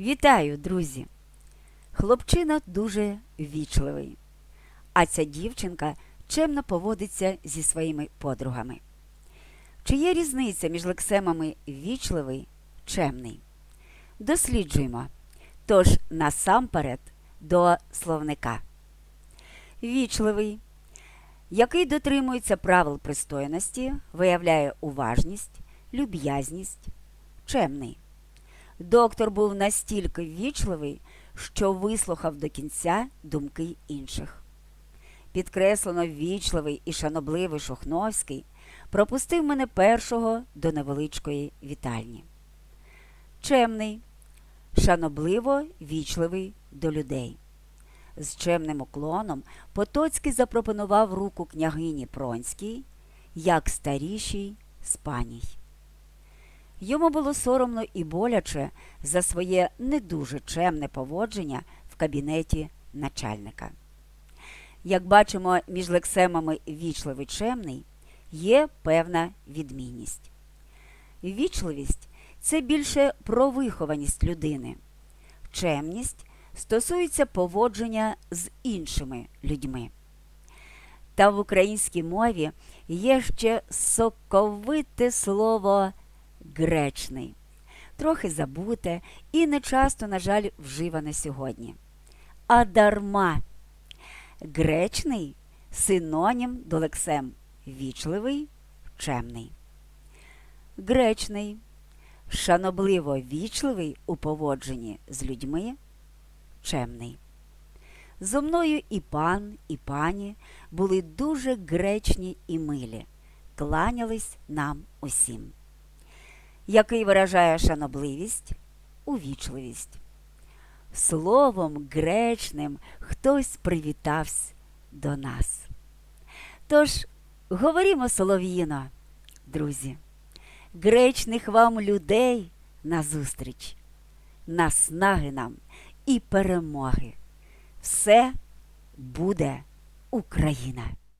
Вітаю, друзі! Хлопчина дуже вічливий, а ця дівчинка чемно поводиться зі своїми подругами. Чи є різниця між лексемами вічливий, чемний? Досліджуємо. Тож насамперед до словника. Вічливий, який дотримується правил пристойності, виявляє уважність, люб'язність, чемний. Доктор був настільки ввічливий, що вислухав до кінця думки інших. Підкреслено ввічливий і шанобливий Шухновський пропустив мене першого до невеличкої вітальні. Чемний, шанобливо вічливий до людей. З чемним уклоном Потоцький запропонував руку княгині Пронській, як старішій з паній. Йому було соромно і боляче за своє не дуже чемне поводження в кабінеті начальника. Як бачимо, між лексемами вічливий чемний є певна відмінність. Вічливість це більше про вихованість людини. Чемність стосується поводження з іншими людьми. Та в українській мові є ще соковите слово гречний, трохи забуте і не часто, на жаль, вживане сьогодні. А дарма гречний синонім до лексем вічливий, чемний. Гречний шанобливо вічливий у поводженні з людьми, чемний. Зо мною і пан, і пані були дуже гречні і милі, кланялись нам усім який виражає шанобливість, увічливість. Словом гречним хтось привітався до нас. Тож, говорімо солов'їно, друзі, гречних вам людей назустріч, наснаги нам і перемоги. Все буде Україна!